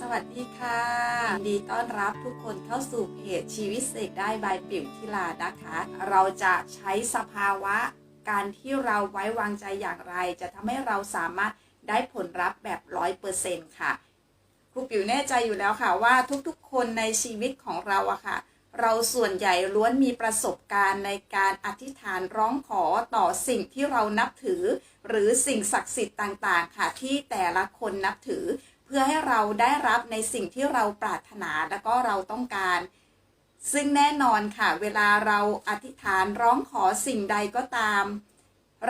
สวัสดีค่ะยินดีต้อนรับทุกคนเข้าสู่เพจชีวิตเสกได้บายปิ่มทิลานะคะ เราจะใช้สภาวะการที่เราไว้วางใจอย่างไร จะทำให้เราสามารถได้ผลลัพธ์แบบร้อยเปอร์เซ็นต์ค่ะครูปิ๋วแน่ใจอยู่แล้วค่ะว่าทุกๆ คนในชีวิตของเราอะค่ะ เราส่วนใหญ่ล้วนมีประสบการณ์ในการอธิษฐานร้องขอต่อสิ่งที่เรานับถือ หรือสิ่งศักดิ์สิทธิ์ต่างๆ ค่ะ ที่แต่ละคนนับถือ พื่อให้เราได้รับในสิ่งที่เราปรารถนาและก็เราต้องการ ซึ่งแน่นอนค่ะ เวลาเราอธิษฐานร้องขอสิ่งใดก็ตาม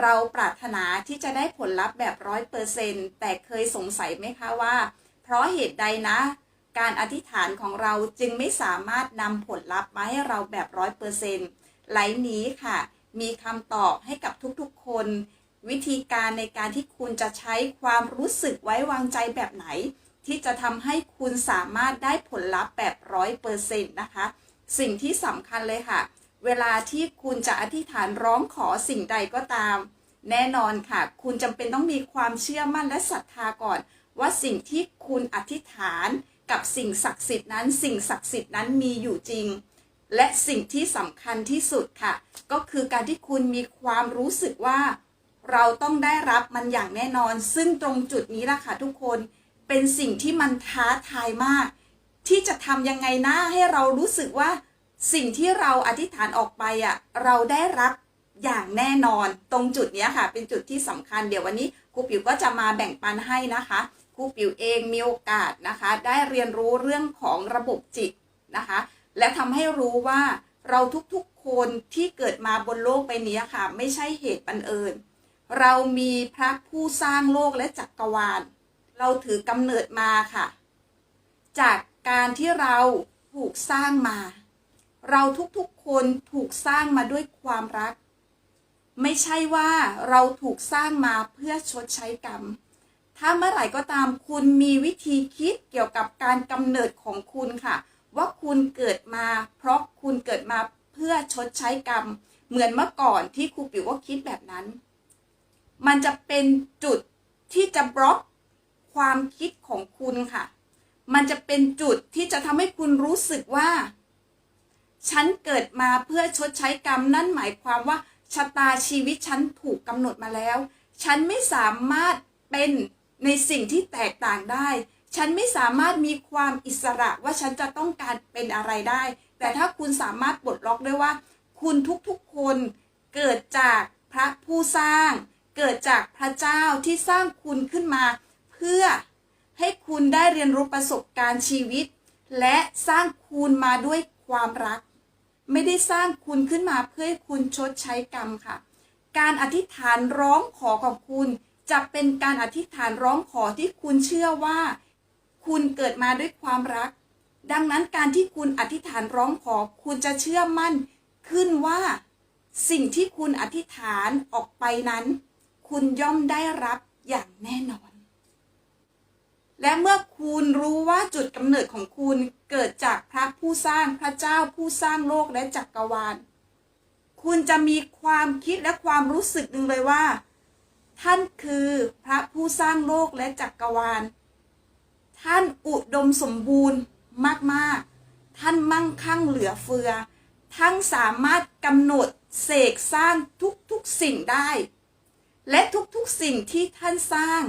เราปรารถนาที่จะได้ผลลัพธ์แบบร้อยเปอร์เซนแต่เคยสงสัยไหมคะว่า เพราะเหตุใดนะ การอธิษฐานของเราจึงไม่สามารถนำผลลัพธ์มาให้เราแบบร้อยเปอร์เซนต์ไลน์นี้ค่ะ มีคำตอบให้กับทุกๆ คน วิธีการในการที่คุณจะใช้ความรู้สึกไว้วางใจแบบไหน ที่จะทำให้คุณสามารถได้ผลลัพธ์แบบร้อยเปอร์เซ็นต์นะคะ สิ่งที่สำคัญเลยค่ะ เวลาที่คุณจะอธิษฐานร้องขอสิ่งใดก็ตาม แน่นอนค่ะ คุณจำเป็นต้องมีความเชื่อมั่นและศรัทธาก่อน ว่าสิ่งที่คุณอธิษฐานกับสิ่งศักดิ์สิทธิ์นั้น สิ่งศักดิ์สิทธิ์นั้นมีอยู่จริง และสิ่งที่สำคัญที่สุดค่ะ ก็คือการที่คุณมีความรู้สึกว่า เราต้องได้รับมันอย่างแน่นอน ซึ่งตรงจุดนี้ล่ะค่ะทุกคน เป็นสิ่งที่มันท้าทายมาก ที่จะทำยังไงนะให้เรารู้สึกว่า สิ่งที่เราอธิษฐานออกไปอะเราได้รับอย่างแน่นอนตรงจุดนี้ค่ะ เป็นจุดที่สำคัญเดี๋ยววันนี้ครูปิวก็จะมาแบ่งปันให้นะคะครูปิวเองมีโอกาสนะคะ ได้เรียนรู้เรื่องของระบบจิตนะคะ และทำให้รู้ว่าเราทุกๆคนที่เกิดมาบนโลกใบนี้ค่ะ ไม่ใช่เหตุบังเอิญ เรามีพระผู้สร้างโลกและจักรวาล เราถือกำเนิดมาค่ะ จากการที่เราถูกสร้างมา เราทุกๆคนถูกสร้างมาด้วยความรัก ไม่ใช่ว่าเราถูกสร้างมาเพื่อชดใช้กรรม ถ้าเมื่อไหร่ก็ตามคุณมีวิธีคิดเกี่ยวกับการกำเนิดของคุณค่ะ ว่าคุณเกิดมา เพราะคุณเกิดมาเพื่อชดใช้กรรม เหมือนเมื่อก่อนที่ครูปิวก็คิดแบบนั้น มันจะเป็นจุดที่จะบล็อก ความคิดของคุณค่ะ มันจะเป็นจุดที่จะทำให้คุณรู้สึกว่า ฉันเกิดมาเพื่อชดใช้กรรมนั่นหมายความว่าชะตาชีวิตฉันถูกกำหนดมาแล้ว ฉันไม่สามารถเป็นในสิ่งที่แตกต่างได้ ฉันไม่สามารถมีความอิสระว่าฉันจะต้องการเป็นอะไรได้ แต่ถ้าคุณสามารถปลดล็อกได้ว่า คุณทุกๆคนเกิดจากพระผู้สร้าง เกิดจากพระเจ้าที่สร้างคุณขึ้นมา พื่อให้คุณได้เรียนรู้ประสบการณ์ชีวิต และสร้างคุณมาด้วยความรัก ไม่ได้สร้างคุณขึ้นมาเพื่อให้คุณชดใช้กรรมค่ะ การอธิษฐานร้องขอของคุณจะเป็นการอธิษฐานร้องขอที่คุณเชื่อว่า คุณเกิดมาด้วยความรัก ดังนั้นการที่คุณอธิษฐานร้องขอคุณจะเชื่อมั่นขึ้นว่า สิ่งที่คุณอธิษฐานออกไปนั้น คุณย่อมได้รับอย่างแน่นอน และเมื่อคุณรู้ว่าจุดกำเนิดของคุณเกิดจากพระผู้สร้างพระเจ้าผู้สร้างโลกและจักรวาล คุณจะมีความคิดและความรู้สึกหนึ่งเลยว่า ท่านคือพระผู้สร้างโลกและจักรวาล ท่านอุดมสมบูรณ์มากๆ ท่านมั่งคั่งเหลือเฟือท่านสามารถกำหนดเสกสร้างทุกๆสิ่งได้ และทุกๆสิ่งที่ท่านสร้าง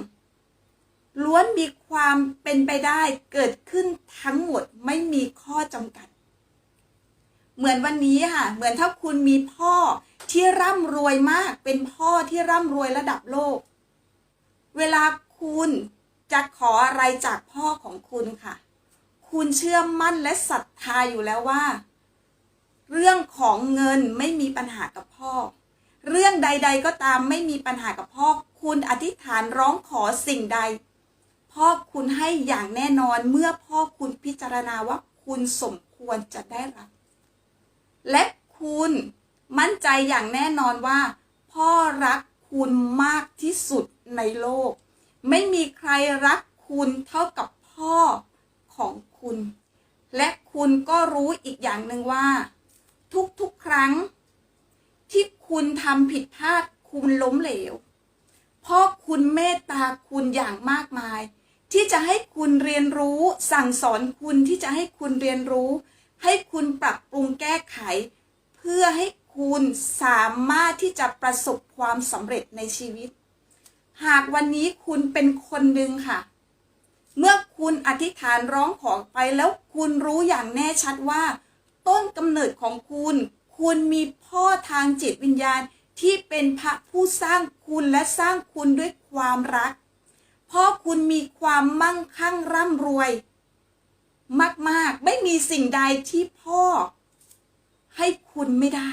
ล้วนมีความเป็นไปได้เกิดขึ้นทั้งหมดไม่มีข้อจำกัด เหมือนวันนี้ค่ะ เหมือนถ้าคุณมีพ่อที่ร่ำรวยมาก เป็นพ่อที่ร่ำรวยระดับโลก เวลาคุณจะขออะไรจากพ่อของคุณค่ะ คุณเชื่อมั่นและศรัทธาอยู่แล้วว่า เรื่องของเงินไม่มีปัญหากับพ่อ เรื่องใด ๆ ก็ตามไม่มีปัญหากับพ่อ คุณอธิษฐานร้องขอสิ่งใด พ่อคุณให้อย่างแน่นอนเมื่อพ่อคุณพิจารณาว่าคุณสมควรจะได้รับ และคุณมั่นใจอย่างแน่นอนว่า พ่อรักคุณมากที่สุดในโลก ไม่มีใครรักคุณเท่ากับพ่อของคุณ และคุณก็รู้อีกอย่างหนึ่งว่า ทุกๆครั้ง ที่คุณทำผิดพลาดคุณล้มเหลวพ่อคุณเมตตาคุณอย่างมากมาย ที่จะให้คุณเรียนรู้ สั่งสอนคุณที่จะให้คุณเรียนรู้ ให้คุณปรับปรุงแก้ไข เพื่อให้คุณสามารถที่จะประสบความสำเร็จในชีวิต หากวันนี้คุณเป็นคนหนึ่งค่ะ เมื่อคุณอธิษฐานร้องขอไปแล้วคุณรู้อย่างแน่ชัดว่า ต้นกำเนิดของคุณ คุณมีพ่อทางจิตวิญญาณที่เป็นพระผู้สร้างคุณและสร้างคุณด้วยความรัก พ่อคุณมีความมั่งคั่งร่ำรวย มาก ๆ ไม่มีสิ่งใดที่พ่อ ให้คุณไม่ได้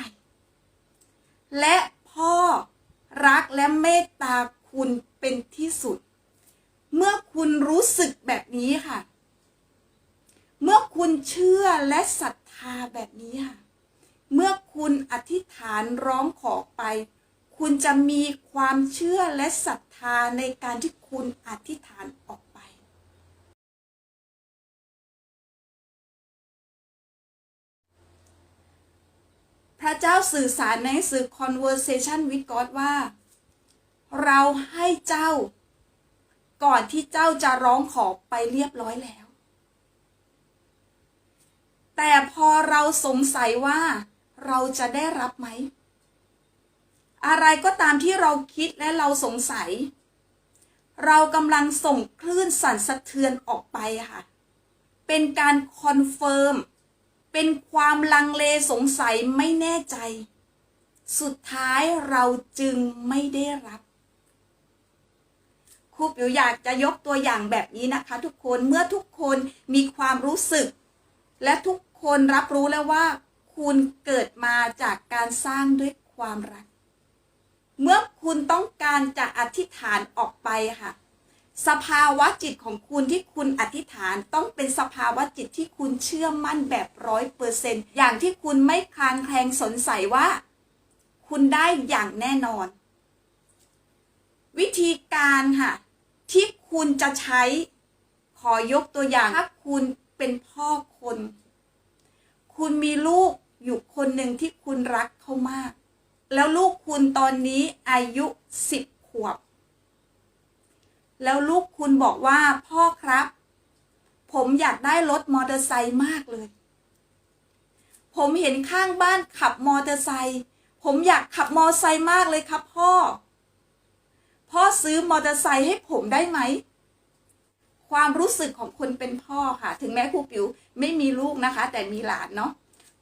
และพ่อรักและเมตตาคุณเป็นที่สุด เมื่อคุณรู้สึกแบบนี้ค่ะ เมื่อคุณเชื่อและศรัทธาแบบนี้ค่ะ เมื่อคุณอธิษฐานร้องขอไป คุณจะมีความเชื่อและศรัทธาในการที่คุณอธิษฐานออกไป พระเจ้า สื่อสารในสื่อ Conversation with God ว่า เราให้เจ้า ก่อนที่เจ้าจะร้องขอไปเรียบร้อยแล้ว แต่พอเราสงสัยว่า เราจะได้รับไหม อะไรก็ตามที่เราคิดและเราสงสัย เรากำลังส่งคลื่นสั่นสะเทือนออกไปค่ะ เป็นการคอนเฟิร์ม เป็นความลังเลสงสัยไม่แน่ใจ สุดท้ายเราจึงไม่ได้รับครูปิวอยากจะยกตัวอย่างแบบนี้นะคะ ทุกคนเมื่อทุกคนมีความรู้สึก และทุกคนรับรู้แล้วว่า คุณเกิดมาจากการสร้างด้วยความรัก เมื่อคุณต้องการจะอธิษฐานออกไปค่ะ สภาวะจิตของคุณที่คุณอธิษฐานต้องเป็นสภาวะจิตที่คุณเชื่อมั่นแบบร้อยเปอร์เซนอย่างที่คุณไม่คลางแคลงสงสัยว่า คุณได้อย่างแน่นอน วิธีการค่ะที่คุณจะใช้ขอยกตัวอย่างถ้าคุณเป็นพ่อคน คุณมีลูกอยู่คนหนึ่งที่คุณรักเขามาก แล้วลูกคุณตอนนี้อายุสิบขวบ แล้วลูกคุณบอกว่าพ่อครับ ผมอยากได้รถมอเตอร์ไซค์มากเลย ผมเห็นข้างบ้านขับมอเตอร์ไซค์ผมอยากขับมอเตอร์ไซค์มากเลยครับพ่อ พ่อซื้อมอเตอร์ไซค์ให้ผมได้ไหม ความรู้สึกของคนเป็นพ่อค่ะ ถึงแม้ครูปิ๋วไม่มีลูกนะคะ แต่มีหลานเนาะ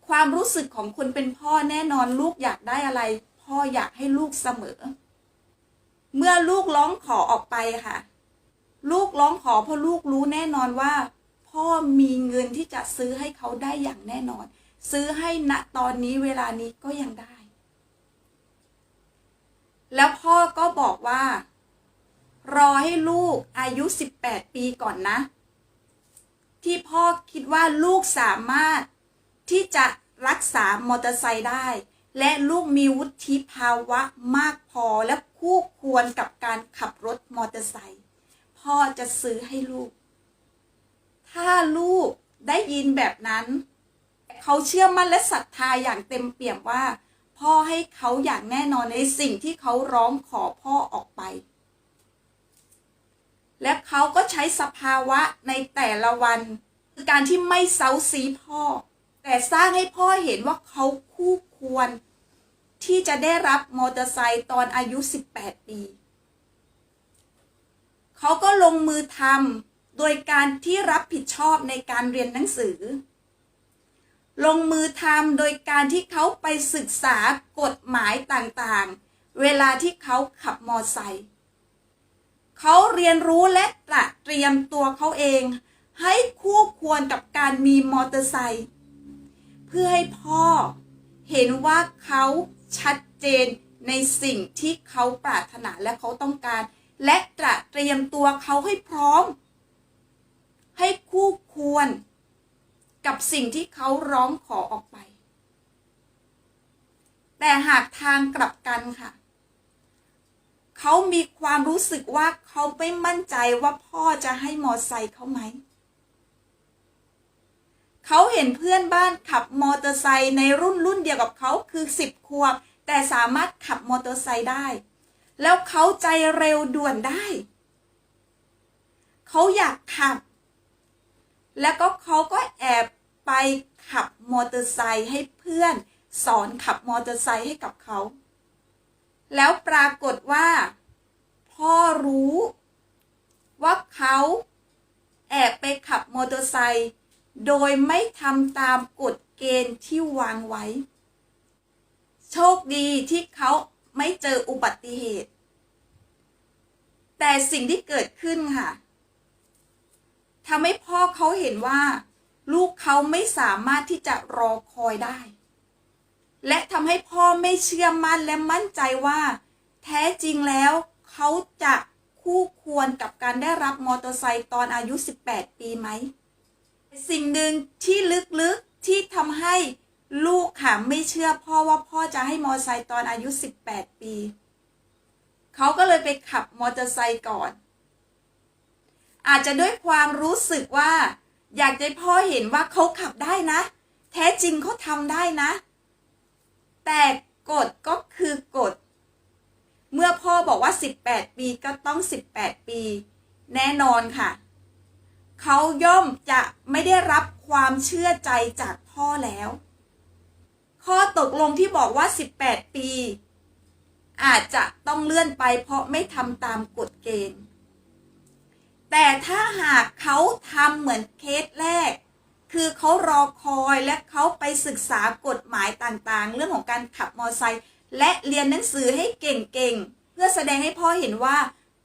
ความรู้สึกของคนเป็นพ่อแน่นอนลูกอยากได้อะไร พ่ออยากให้ลูกเสมอ เมื่อลูกร้องขอออกไปค่ะ ลูกร้องขอเพราะลูกรู้แน่นอนว่า พ่อมีเงินที่จะซื้อให้เขาได้อย่างแน่นอน ซื้อให้ณตอนนี้เวลานี้ก็ยังได้ แล้วพ่อก็บอกว่า รอให้ลูกอายุ 18 ปีก่อนนะ ที่พ่อคิดว่าลูกสามารถที่จะรักษามอเตอร์ไซค์ได้ และลูกมีวุฒิภาวะมากพอและคู่ควรกับการขับรถมอเตอร์ไซค์ พ่อจะซื้อให้ลูก ถ้าลูกได้ยินแบบนั้น เขาเชื่อมั่นและศรัทธาอย่างเต็มเปี่ยมว่า พ่อให้เขาอย่างแน่นอนในสิ่งที่เขาร้องขอพ่อออกไป และเขาก็ใช้สภาวะในแต่ละวัน คือการที่ไม่เซาซีพ่อ แต่สร้างให้พ่อเห็นว่าเขาคู่ควร ที่จะได้รับมอเตอร์ไซค์ตอนอายุ 18 ปี เขาก็ลงมือทำโดยการที่รับผิดชอบในการเรียนหนังสือ ลงมือทำโดยการที่เขาไปศึกษากฎหมายต่างๆ เวลาที่เขาขับมอไซค์เขาเรียนรู้และตระเตรียมตัวเขาเอง ให้คู่ควรกับการมีมอเตอร์ไซค์เพื่อให้พ่อเห็นว่าเขาชัดเจนในสิ่งที่เขาปรารถนาและเขาต้องการ และตระเตรียมตัวเขาให้พร้อม ให้คู่ควร กับสิ่งที่เขาร้องขอออกไป แต่หากทางกลับกันค่ะ เขามีความรู้สึกว่าเขาไม่มั่นใจว่าพ่อจะให้มอไซค์เขาไหม เขาเห็นเพื่อนบ้านขับมอเตอร์ไซค์ในรุ่นรุ่นเดียวกับเขาคือสิบขวบ แต่สามารถขับมอเตอร์ไซค์ได้ แล้วเขาใจเร็วด่วนได้ เขาอยากขับ แล้วก็เขาก็แอบไปขับมอเตอร์ไซค์ให้เพื่อน สอนขับมอเตอร์ไซค์ให้กับเขา แล้วปรากฏว่า พ่อรู้ว่าเขาแอบไปขับมอเตอร์ไซค์โดยไม่ทำตามกฎเกณฑ์ที่วางไว้ โชคดีที่เขา ไม่เจออุบัติเหตุ แต่สิ่งที่เกิดขึ้นค่ะทำให้พ่อเขาเห็นว่า ลูกเขาไม่สามารถที่จะรอคอยได้ และทำให้พ่อไม่เชื่อมั่นและมั่นใจว่า แท้จริงแล้วเขาจะคู่ควรกับการได้รับมอเตอร์ไซค์ตอนอายุ 18 ปีไหม สิ่งหนึ่งที่ลึกๆที่ทำให้ ลูกค่ะไม่เชื่อพ่อว่าพ่อจะให้มอเตอร์ไซค์ตอนอายุ18ปี เขาก็เลยไปขับมอเตอร์ไซค์ก่อน อาจจะด้วยความรู้สึกว่า อยากจะให้พ่อเห็นว่าเขาขับได้นะ แท้จริงเขาทำได้นะ แต่กฎก็คือกฎ เมื่อพ่อบอกว่า 18 ปีก็ต้อง 18 ปี แน่นอนค่ะ เขาย่อมจะไม่ได้รับความเชื่อใจจากพ่อแล้ว ข้อตกลงที่บอกว่า 18 ปี อาจจะต้องเลื่อนไปเพราะไม่ทำตามกฎเกณฑ์ แต่ถ้าหากเขาทำเหมือนเคสแรก คือเขารอคอยและเขาไปศึกษากฎหมายต่างๆ เรื่องของการขับมอเตอร์ไซค์และเรียนหนังสือให้เก่งๆ เพื่อแสดงให้พ่อเห็นว่า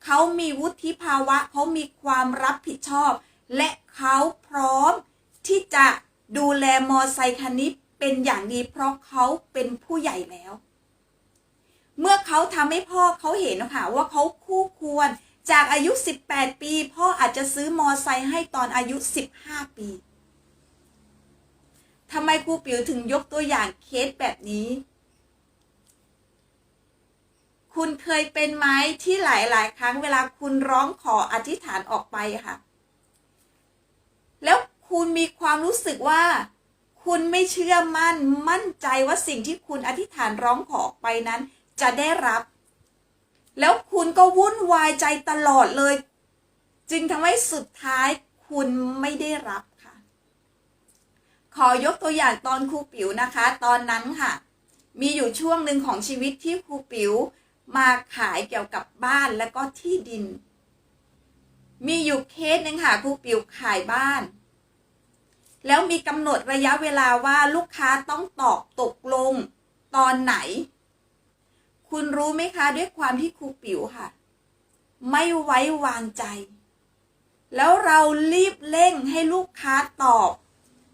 เขามีวุฒิภาวะ เขามีความรับผิดชอบ และเขาพร้อมที่จะดูแลมอเตอร์ไซคันนี้ เป็นอย่างดีเพราะเขาเป็นผู้ใหญ่แล้ว เมื่อเขาทำให้พ่อเขาเห็นนะคะว่าเขาคู่ควรจากอายุ 18 ปี พ่ออาจจะซื้อมอไซค์ให้ตอนอายุ 15 ปีทำไมครูปิ๋วถึงยกตัวอย่างเคสแบบนี้ คุณเคยเป็นไหมที่หลายๆ ครั้งเวลาคุณร้องขออธิษฐานออกไปค่ะ แล้วคุณมีความรู้สึกว่า คุณไม่เชื่อมั่น มั่นใจว่าสิ่งที่คุณอธิษฐานร้องขอไปนั้น จะได้รับ แล้วคุณก็วุ่นวายใจตลอดเลย จึงทำให้สุดท้ายคุณไม่ได้รับค่ะ ขอยกตัวอย่างตอนครูปิ๋วนะคะ ตอนนั้นค่ะ มีอยู่ช่วงหนึ่งของชีวิตที่ครูปิ๋วมาขายเกี่ยวกับบ้านและก็ที่ดิน มีอยู่เคสหนึ่งค่ะครูปิ๋วขายบ้าน แล้วมีกำหนดระยะเวลาว่าลูกค้าต้องตอบตกลงตอนไหน คุณรู้ไหมคะด้วยความที่ครูปิ๋วค่ะ ไม่ไว้วางใจ แล้วเรารีบเร่งให้ลูกค้าตอบ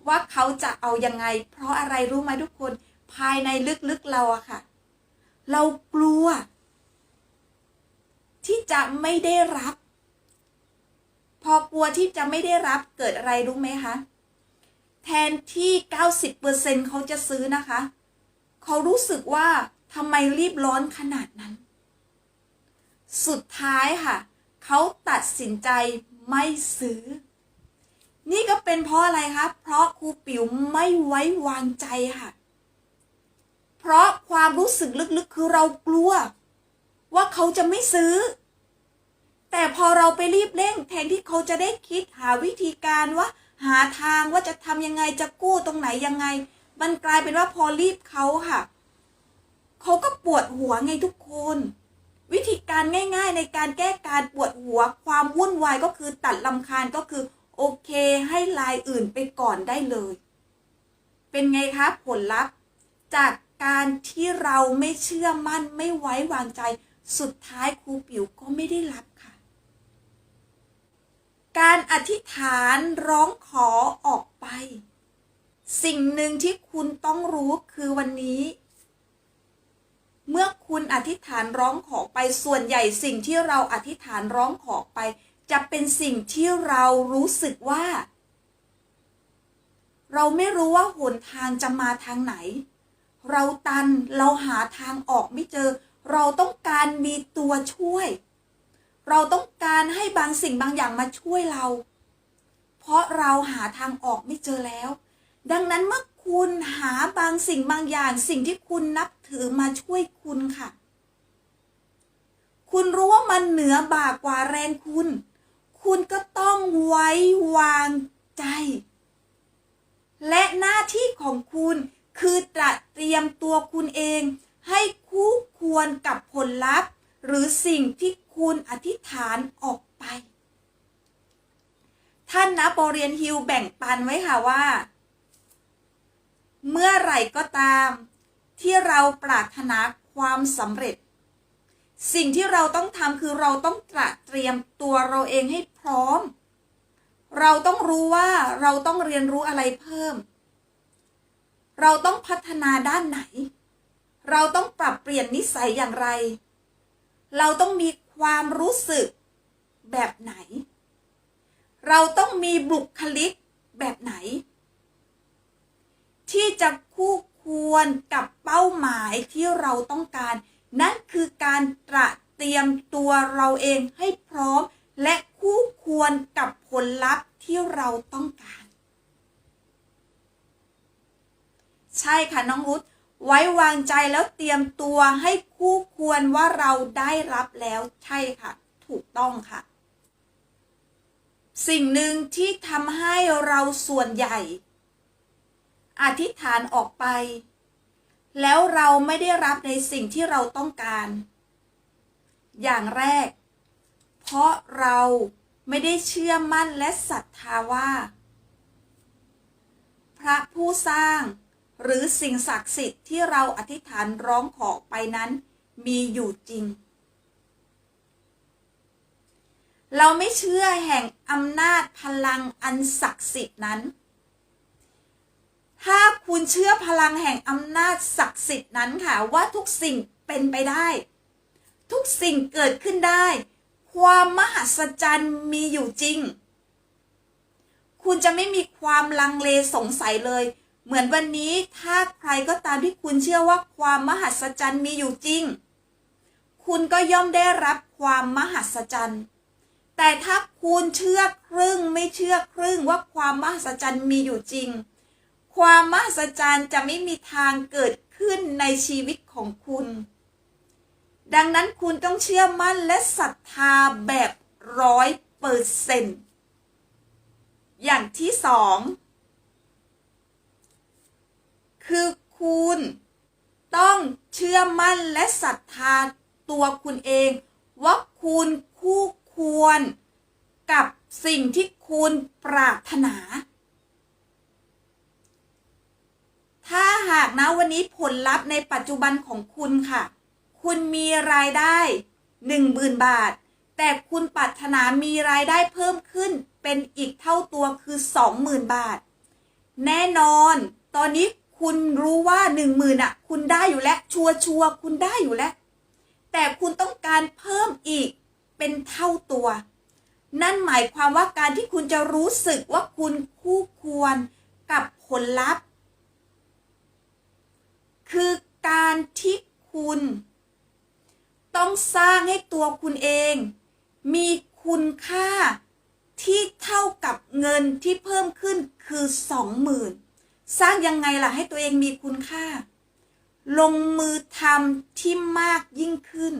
ว่าเขาจะเอายังไง เพราะอะไรรู้ไหมทุกคนภายในลึกๆเราอะค่ะ เรากลัว ที่จะไม่ได้รับ พอกลัวที่จะไม่ได้รับเกิดอะไรรู้ไหมคะ แทนที่ 90%เขาจะซื้อนะคะ เขารู้สึกว่าทำไมรีบร้อนขนาดนั้น สุดท้ายค่ะ เขาตัดสินใจไม่ซื้อ นี่ก็เป็นเพราะอะไรคะ เพราะครูปิ๋วไม่ไว้วางใจค่ะ เพราะความรู้สึกลึกๆ คือเรากลัว ว่าเขาจะไม่ซื้อ แต่พอเราไปรีบเร่ง แทนที่เขาจะได้คิดหาวิธีการว่า หาทางว่าจะทำยังไงจะกู้ตรงไหนยังไง มันกลายเป็นว่าพอรีบเขาค่ะเขาก็ปวดหัวไงทุกคน วิธีการง่าย ๆ ในการแก้การปวดหัวความวุ่นวายก็คือตัดลำคาญก็คือโอเคให้ลายอื่นไปก่อนได้เลย เป็นไงคะผลลัพธ์ จากการที่เราไม่เชื่อมั่นไม่ไว้วางใจ สุดท้ายครูปิ๋วก็ไม่ได้รับค่ะ การอธิษฐานร้องขอออกไป สิ่งหนึ่งที่คุณต้องรู้คือวันนี้ เมื่อคุณอธิษฐานร้องขอไปส่วนใหญ่สิ่งที่เราอธิษฐานร้องขอไป จะเป็นสิ่งที่เรารู้สึกว่า เราไม่รู้ว่าหนทางจะมาทางไหน เราตันเราหาทางออกไม่เจอ เราต้องการมีตัวช่วย เราต้องการให้บางสิ่งบางอย่างมาช่วยเรา เพราะเราหาทางออกไม่เจอแล้ว ดังนั้นเมื่อคุณหาบางสิ่งบางอย่าง สิ่งที่คุณนับถือมาช่วยคุณค่ะ คุณรู้ว่ามันเหนือบ่ากว่าแรงคุณ คุณก็ต้องไว้วางใจ และหน้าที่ของคุณคือตระเตรียมตัวคุณเอง ให้คู่ควรกับผลลัพธ์ หรือสิ่งที่คุณอธิษฐานออกไป ท่านนะโปเลียนฮิลแบ่งปันไว้ค่ะว่า เมื่อไหร่ก็ตาม ที่เราปรารถนาความสำเร็จ สิ่งที่เราต้องทำคือเราต้องตระเตรียมตัวเราเองให้พร้อม เราต้องรู้ว่าเราต้องเรียนรู้อะไรเพิ่ม เราต้องพัฒนาด้านไหน เราต้องปรับเปลี่ยนนิสัยอย่างไร เราต้องมีความรู้สึกแบบไหน เราต้องมีบุคลิกแบบไหน ที่จะคู่ควรกับเป้าหมายที่เราต้องการ นั่นคือการตระเตรียมตัวเราเองให้พร้อม และคู่ควรกับผลลัพธ์ที่เราต้องการ ใช่ค่ะน้องรุธ ไว้วางใจแล้วเตรียมตัวให้คู่ควรว่าเราได้รับแล้วใช่ค่ะ ถูกต้องค่ะ สิ่งหนึ่งที่ทำให้เราส่วนใหญ่ อธิษฐานออกไป แล้วเราไม่ได้รับในสิ่งที่เราต้องการ อย่างแรก เพราะเราไม่ได้เชื่อมั่นและศรัทธาว่า พระผู้สร้าง หรือสิ่งศักดิ์สิทธิ์ที่เราอธิษฐานร้องขอไปนั้นมีอยู่จริง เราไม่เชื่อแห่งอำนาจพลังอันศักดิ์สิทธิ์นั้น ถ้าคุณเชื่อพลังแห่งอำนาจศักดิ์สิทธิ์นั้นค่ะว่าทุกสิ่งเป็นไปได้ ทุกสิ่งเกิดขึ้นได้ ความมหัศจรรย์มีอยู่จริง คุณจะไม่มีความลังเลสงสัยเลย เหมือนวันนี้ถ้าใครก็ตามที่คุณเชื่อว่าความมหัศจรรย์มีอยู่จริง คุณก็ย่อมได้รับความมหัศจรรย์ แต่ถ้าคุณเชื่อครึ่งไม่เชื่อครึ่งว่าความมหัศจรรย์มีอยู่จริง ความมหัศจรรย์จะไม่มีทางเกิดขึ้นในชีวิตของคุณ ดังนั้นคุณต้องเชื่อมั่นและศรัทธาแบบร้อยเปอร์เซนต์อย่างที่สอง คือคุณต้องเชื่อมั่นและศรัทธาตัวคุณเอง ว่าคุณคู่ควรกับสิ่งที่คุณปรารถนา ถ้าหากนะวันนี้ผลลัพธ์ในปัจจุบันของคุณค่ะ คุณมีรายได้หนึ่งหมื่นบาท แต่คุณปรารถนามีรายได้เพิ่มขึ้นเป็นอีกเท่าตัวคือสองหมื่นบาท แน่นอน ตอนนี้ คุณรู้ว่าหนึ่งหมื่นอะ คุณได้อยู่แล้ว ชัวชัวร์คุณได้อยู่แล้ว แต่คุณต้องการเพิ่มอีกเป็นเท่าตัว นั่นหมายความว่าการที่คุณจะรู้สึกว่าคุณคู่ควรกับผลลัพธ์ คือการที่คุณ ต้องสร้างให้ตัวคุณเอง มีคุณค่าที่เท่ากับเงินที่เพิ่มขึ้นคือสองหมื่น สร้างยังไงล่ะให้ตัวเองมีคุณค่า ลงมือทำที่มากยิ่งขึ้น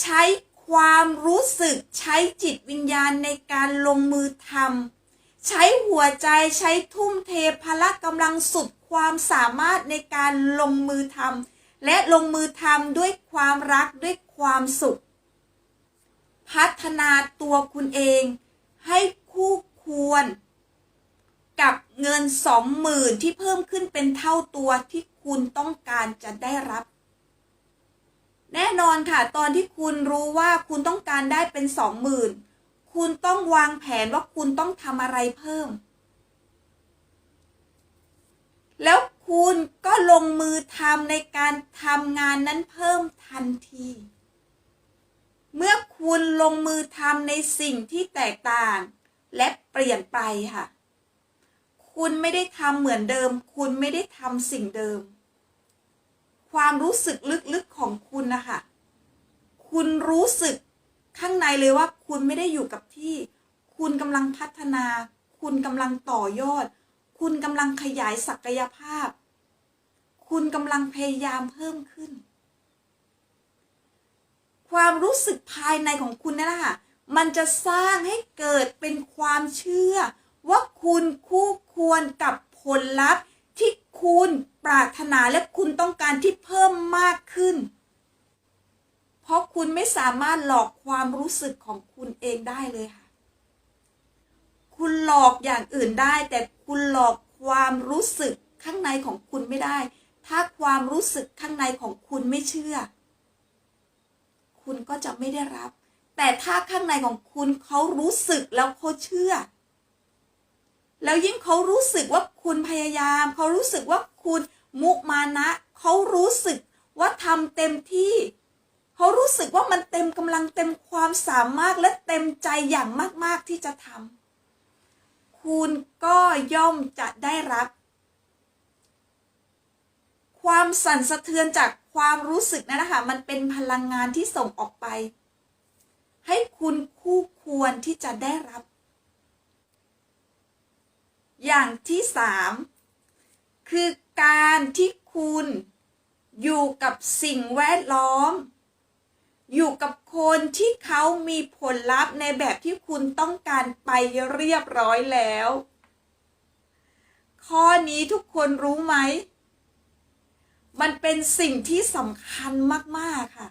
ใช้ความรู้สึกใช้จิตวิญญาณในการลงมือทำใช้หัวใจใช้ทุ่มเทพละกำลังสุดความสามารถในการลงมือทำและลงมือทำด้วยความรักด้วยความสุข พัฒนาตัวคุณเองให้คู่ควร กับเงินสองหมื่นที่เพิ่มขึ้นเป็นเท่าตัวที่คุณต้องการจะได้รับ แน่นอนค่ะ ตอนที่คุณรู้ว่าคุณต้องการได้เป็นสองหมื่นคุณต้องวางแผนว่าคุณต้องทำอะไรเพิ่ม แล้วคุณก็ลงมือทำในการทำงานนั้นเพิ่มทันที เมื่อคุณลงมือทำในสิ่งที่แตกต่าง และเปลี่ยนไปค่ะ คุณไม่ได้ทำเหมือนเดิม คุณไม่ได้ทำสิ่งเดิม ความรู้สึกลึกๆของคุณนะคะคุณรู้สึกข้างในเลยว่าคุณไม่ได้อยู่กับที่ คุณกำลังพัฒนา คุณกำลังต่อยอด คุณกำลังขยายศักยภาพ คุณกำลังพยายามเพิ่มขึ้น ความรู้สึกภายในของคุณนั่นแหละค่ะ มันจะสร้างให้เกิดเป็นความเชื่อ ว่าคุณคู่ควรกับผลลัพธ์ที่คุณปรารถนาและคุณต้องการที่เพิ่มมากขึ้น เพราะคุณไม่สามารถหลอกความรู้สึกของคุณเองได้เลยค่ะ คุณหลอกอย่างอื่นได้ แต่คุณหลอกความรู้สึกข้างในของคุณไม่ได้ ถ้าความรู้สึกข้างในของคุณไม่เชื่อ คุณก็จะไม่ได้รับ แต่ถ้าข้างในของคุณเขารู้สึกแล้วเขาเชื่อ แล้วยิ่งเขารู้สึกว่าคุณพยายาม เขารู้สึกว่าคุณมุมานะเขารู้สึกว่าทำเต็มที่ เขารู้สึกว่ามันเต็มกำลังเต็มความสามารถและเต็มใจอย่างมาก ๆที่จะทำคุณก็ย่อมจะได้รับ ความสั่นสะเทือนจากความรู้สึกนั่นนะคะมันเป็นพลังงานที่ส่งออกไป ให้คุณคู่ควรที่จะได้รับ อย่างที่สามคือการที่คุณอยู่กับสิ่งแวดล้อม อยู่กับคนที่เขามีผลลัพธ์ในแบบที่คุณต้องการไปเรียบร้อยแล้ว ข้อนี้ทุกคนรู้ไหม มันเป็นสิ่งที่สำคัญมาก ๆ ค่ะ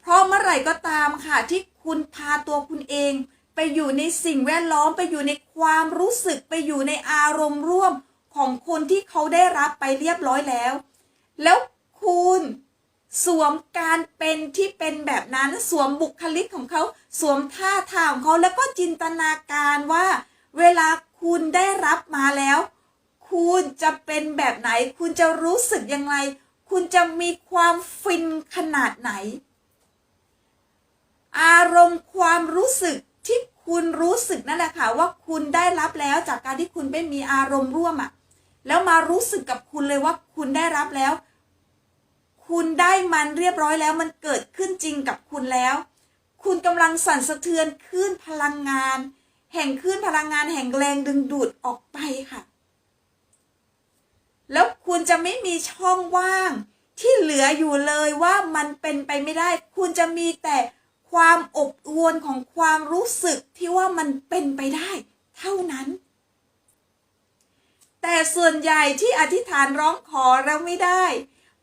เพราะเมื่อไหร่ก็ตามค่ะที่คุณพาตัวคุณเอง ไปอยู่ในสิ่งแวดล้อมไปอยู่ในความรู้สึกไปอยู่ในอารมณ์ร่วมของคนที่เขาได้รับไปเรียบร้อยแล้ว แล้วคุณสวมการเป็นที่เป็นแบบนั้นสวมบุคลิกของเขาสวมท่าทางของเขาแล้วก็จินตนาการว่า เวลาคุณได้รับมาแล้ว คุณจะเป็นแบบไหน คุณจะรู้สึกยังไง คุณจะมีความฟินขนาดไหน อารมณ์ความรู้สึก ที่คุณรู้สึกนั่นแหละค่ะว่าคุณได้รับแล้วจากการที่คุณไม่มีอารมณ์ร่วมอะ่ะแล้วมารู้สึกกับคุณเลยว่าคุณได้รับแล้ว คุณได้มันเรียบร้อยแล้วมันเกิดขึ้นจริงกับคุณแล้ว คุณกำลังสั่นสะเทือนคลื่นพลังงาน แห่งคลื่นพลังงานแห่งแรงดึงดูดออกไปค่ะ แล้วคุณจะไม่มีช่องว่างที่เหลืออยู่เลยว่ามันเป็นไปไม่ได้ คุณจะมีแต่ ความอบอวลของความรู้สึกที่ว่ามันเป็นไปได้ เท่านั้น แต่ส่วนใหญ่ที่อธิษฐานร้องขอเราไม่ได้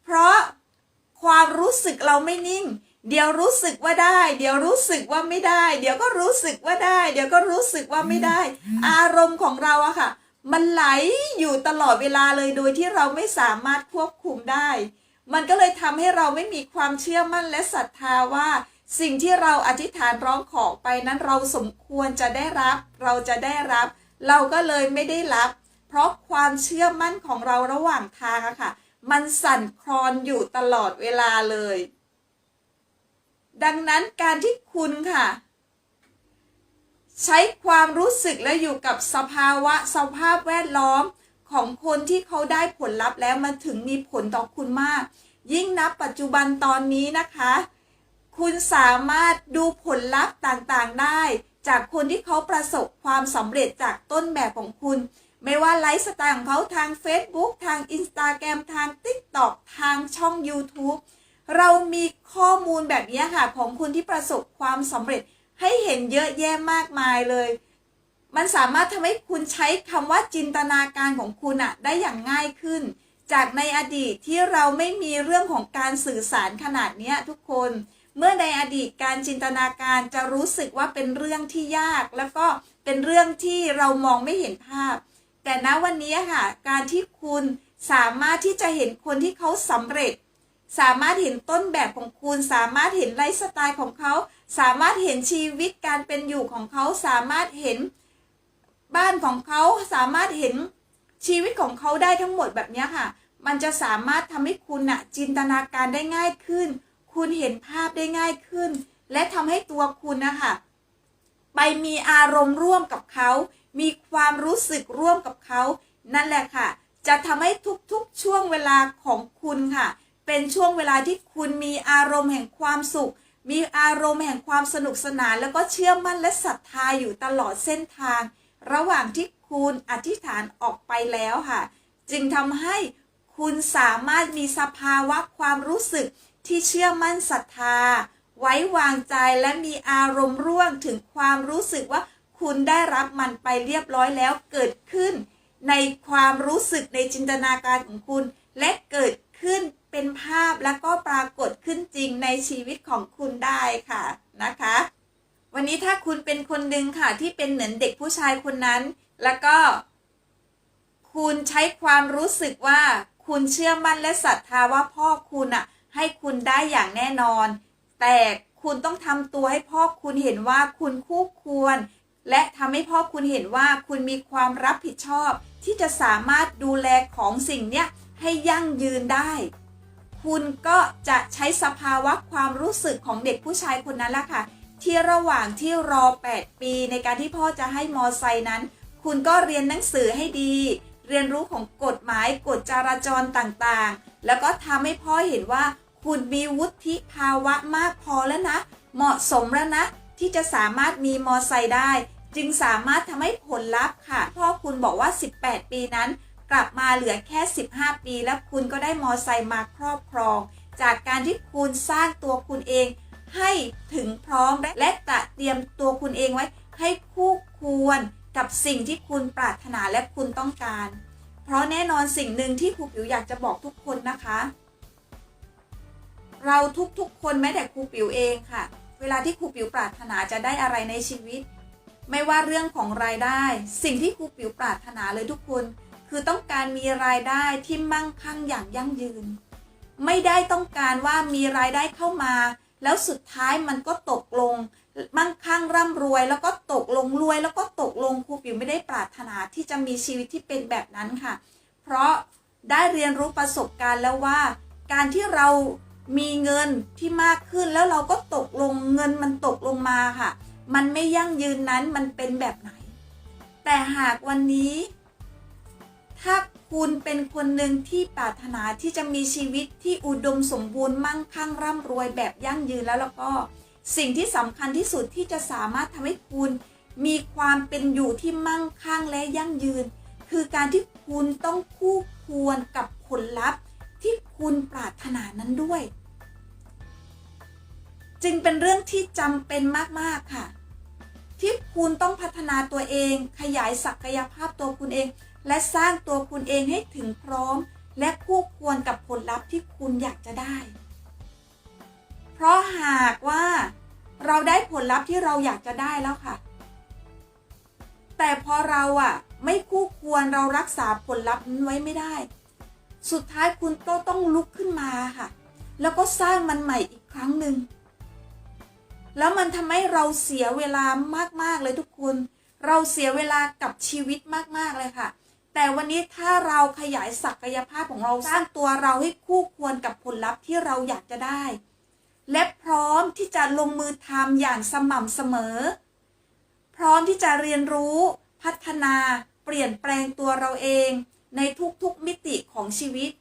เพราะความรู้สึกเราไม่นิ่ง เดี๋ยวรู้สึกว่าได้ เดี๋ยวรู้สึกว่าไม่ได้ เดี๋ยวก็รู้สึกว่าได้ เดี๋ยวก็รู้สึกว่าไม่ได้ อารมณ์ของเราอะค่ะ มันไหลอยู่ตลอดเวลาเลยโดยที่เราไม่สามารถควบคุมได้ มันก็เลยทำให้เราไม่มีความเชื่อมั่นและศรัทธาว่า สิ่งที่เราอธิษฐานร้องขอไปนั้นเราสมควรจะได้รับ เราจะได้รับ เราก็เลยไม่ได้รับ เพราะความเชื่อมั่นของเราระหว่างทางอะค่ะ มันสั่นคลอนอยู่ตลอดเวลาเลย ดังนั้นการที่คุณค่ะ ใช้ความรู้สึกและอยู่กับสภาวะสภาพแวดล้อมของคนที่เขาได้ผลลัพธ์แล้วมันถึงมีผลต่อคุณมาก ยิ่งนับปัจจุบันตอนนี้นะคะ คุณสามารถดูผลลัพธ์ต่างๆได้ จากคนที่เขาประสบความสำเร็จจากต้นแบบของคุณ ไม่ว่าไลฟ์สไตล์ของเขาทาง Facebook ทาง Instagram ทาง TikTok ทางช่อง YouTube เรามีข้อมูลแบบนี้ค่ะ ของคนที่ประสบความสำเร็จให้เห็นเยอะแยะมากมายเลย มันสามารถทำให้คุณใช้คำว่าจินตนาการของคุณอะได้อย่างง่ายขึ้น จากในอดีตที่เราไม่มีเรื่องของการสื่อสารขนาดนี้ทุกคน เมื่อในอดีตการจินตนาการจะรู้สึกว่าเป็นเรื่องที่ยาก แล้วก็เป็นเรื่องที่เรามองไม่เห็นภาพ แต่ณวันนี้ค่ะ การที่คุณสามารถที่จะเห็นคนที่เขาสำเร็จ สามารถเห็นต้นแบบของคุณ สามารถเห็นไลฟ์สไตล์ของเขา สามารถเห็นชีวิตการเป็นอยู่ของเขา สามารถเห็นบ้านของเขา สามารถเห็นชีวิตของเขาได้ทั้งหมดแบบนี้ค่ะ มันจะสามารถทำให้คุณน่ะจินตนาการได้ง่ายขึ้น คุณเห็นภาพได้ง่ายขึ้น และทำให้ตัวคุณนะคะไปมีอารมณ์ร่วมกับเขา มีความรู้สึกร่วมกับเขา นั่นแหละค่ะ จะทำให้ทุกๆช่วงเวลาของคุณค่ะ เป็นช่วงเวลาที่คุณมีอารมณ์แห่งความสุข มีอารมณ์แห่งความสนุกสนาน แล้วก็เชื่อมั่นและศรัทธาอยู่ตลอดเส้นทาง ระหว่างที่คุณอธิษฐานออกไปแล้วค่ะ จึงทำให้คุณสามารถมีสภาวะความรู้สึก ที่เชื่อมั่นศรัทธา ไว้วางใจและมีอารมณ์ร่วมถึงความรู้สึกว่าคุณได้รับมันไปเรียบร้อยแล้วเกิดขึ้น ในความรู้สึกในจินตนาการของคุณ และเกิดขึ้นเป็นภาพแล้วก็ปรากฏขึ้นจริงในชีวิตของคุณได้ค่ะนะคะ วันนี้ถ้าคุณเป็นคนหนึ่งค่ะที่เป็นเหมือนเด็กผู้ชายคนนั้น แล้วก็ คุณใช้ความรู้สึกว่าคุณเชื่อมั่นและศรัทธาว่าพ่อคุณอะ ให้คุณได้อย่างแน่นอน แต่คุณต้องทำตัวให้พ่อคุณเห็นว่าคุณคู่ควร และทำให้พ่อคุณเห็นว่าคุณมีความรับผิดชอบ ที่จะสามารถดูแลของสิ่งเนี้ยให้ยั่งยืนได้ คุณก็จะใช้สภาวะความรู้สึกของเด็กผู้ชายคนนั้นแหละค่ะ ที่ระหว่างที่รอ 8 ปีในการที่พ่อจะให้มอไซค์นั้น คุณก็เรียนหนังสือให้ดี เรียนรู้ของกฎหมายกฎจราจรต่างๆ แล้วก็ทำให้พ่อเห็นว่า คุณมีวุฒิภาวะมากพอแล้วนะ เหมาะสมแล้วนะ ที่จะสามารถมีมอไซค์ได้ จึงสามารถทำให้ผลลัพธ์ค่ะ พ่อคุณบอกว่า 18 ปีนั้น กลับมาเหลือแค่ 15 ปี แล้วคุณก็ได้มอไซค์มาครอบครอง จากการที่คุณสร้างตัวคุณเอง ให้ถึงพร้อมและตะเตรียมตัวคุณเองไว้ ให้คู่ควรกับสิ่งที่คุณปรารถนาและคุณต้องการ เพราะแน่นอนสิ่งหนึ่งที่ครูปิ๋วอยากจะบอกทุกคนนะคะ เราทุกๆ คนแม้แต่ครูปิ๋วเองค่ะ เวลาที่ครูปิ๋วปรารถนาจะได้อะไรในชีวิต ไม่ว่าเรื่องของรายได้ สิ่งที่ครูปิ๋วปรารถนาเลยทุกคน คือต้องการมีรายได้ที่มั่งคั่งอย่างยั่งยืน ไม่ได้ต้องการว่ามีรายได้เข้ามา แล้วสุดท้ายมันก็ตกลง มั่งคั่งร่ำรวย แล้วก็ตกลงรวย แล้วก็ตกลงครูปิ๋วไม่ได้ปรารถนาที่จะมีชีวิตที่เป็นแบบนั้นค่ะ เพราะได้เรียนรู้ประสบการณ์แล้วว่า การที่เรามีเงินที่มากขึ้นแล้วเราก็ตกลงเงินมันตกลงมาค่ะ มันไม่ยั่งยืนนั้นมันเป็นแบบไหน แต่หากวันนี้ ถ้าคุณเป็นคนหนึ่งที่ปรารถนาที่จะมีชีวิตที่อุดมสมบูรณ์มั่งคั่งร่ำรวยแบบยั่งยืนแล้วแล้วก็ สิ่งที่สำคัญที่สุดที่จะสามารถทำให้คุณมีความเป็นอยู่ที่มั่งคั่งและยั่งยืน คือการที่คุณต้องคู่ควรกับผลลัพธ์ที่คุณปรารถนานั้นด้วย จึงเป็นเรื่องที่จำเป็นมาก ๆ ค่ะ ที่คุณต้องพัฒนาตัวเอง ขยายศักยภาพตัวคุณเอง และสร้างตัวคุณเองให้ถึงพร้อม และคู่ควรกับผลลัพธ์ที่คุณอยากจะได้ เพราะหากว่า เราได้ผลลัพธ์ที่เราอยากจะได้แล้วค่ะ แต่พอเราอะไม่คู่ควรเรารักษาผลลัพธ์นั้นไว้ไม่ได้ สุดท้ายคุณก็ต้องลุกขึ้นมาค่ะ แล้วก็สร้างมันใหม่อีกครั้งหนึ่งแล้วมันทำให้เราเสียเวลามากๆเลยทุกคน เราเสียเวลากับชีวิตมากๆเลยค่ะ แต่วันนี้ถ้าเราขยายศักยภาพของเราสร้างตัวเราให้คู่ควรกับผลลัพธ์ที่เราอยากจะได้ และพร้อมที่จะลงมือทำอย่างสม่ำเสมอ พร้อมที่จะเรียนรู้ พัฒนา เปลี่ยนแปลงตัวเราเอง ในทุกๆมิติของชีวิต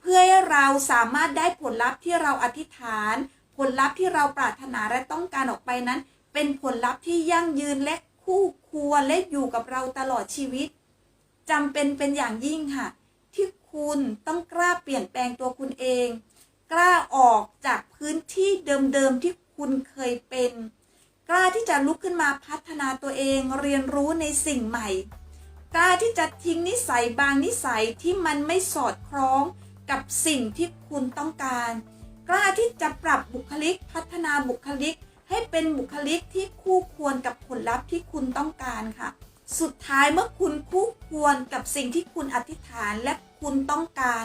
เพื่อให้เราสามารถได้ผลลัพธ์ที่เราอธิษฐาน ผลลัพธ์ที่เราปรารถนาและต้องการออกไปนั้น เป็นผลลัพธ์ที่ยั่งยืนและคู่ควรและอยู่กับเราตลอดชีวิตจำเป็นเป็นอย่างยิ่งค่ะ ที่คุณต้องกล้าเปลี่ยนแปลงตัวคุณเอง กล้าออกจากพื้นที่เดิมๆที่คุณเคยเป็น กล้าที่จะลุกขึ้นมาพัฒนาตัวเองเรียนรู้ในสิ่งใหม่ กล้าที่จะทิ้งนิสัยบางนิสัยที่มันไม่สอดคล้องกับสิ่งที่คุณต้องการ กล้าที่จะปรับบุคลิกพัฒนาบุคลิก ให้เป็นบุคลิกที่คู่ควรกับผลลัพธ์ที่คุณต้องการค่ะ สุดท้ายเมื่อคุณคู่ควรกับสิ่งที่คุณอธิษฐานและคุณต้องการ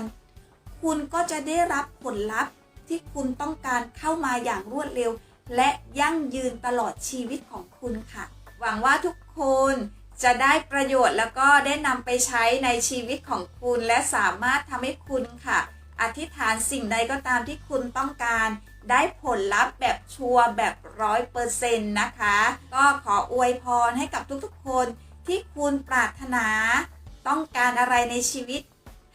คุณก็จะได้รับผลลัพธ์ที่คุณต้องการเข้ามาอย่างรวดเร็ว และยั่งยืนตลอดชีวิตของคุณค่ะ หวังว่าทุกคนจะได้ประโยชน์แล้วก็ได้นำไปใช้ในชีวิตของคุณ และสามารถทำให้คุณค่ะ อธิษฐานสิ่งใดก็ตามที่คุณต้องการ ได้ผลลัพธ์แบบชัวร์แบบร้อยเปอร์เซ็นต์นะคะ ก็ขออวยพรให้กับทุกๆคนที่คุณปรารถนา ต้องการอะไรในชีวิต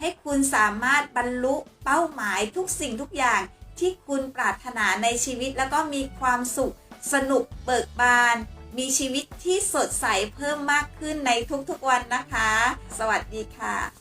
ให้คุณสามารถบรรลุเป้าหมายทุกสิ่งทุกอย่างที่คุณปรารถนาในชีวิตแล้วก็มีความสุข สนุกเบิกบาน มีชีวิตที่สดใสเพิ่มมากขึ้นในทุกๆวันนะคะ สวัสดีค่ะ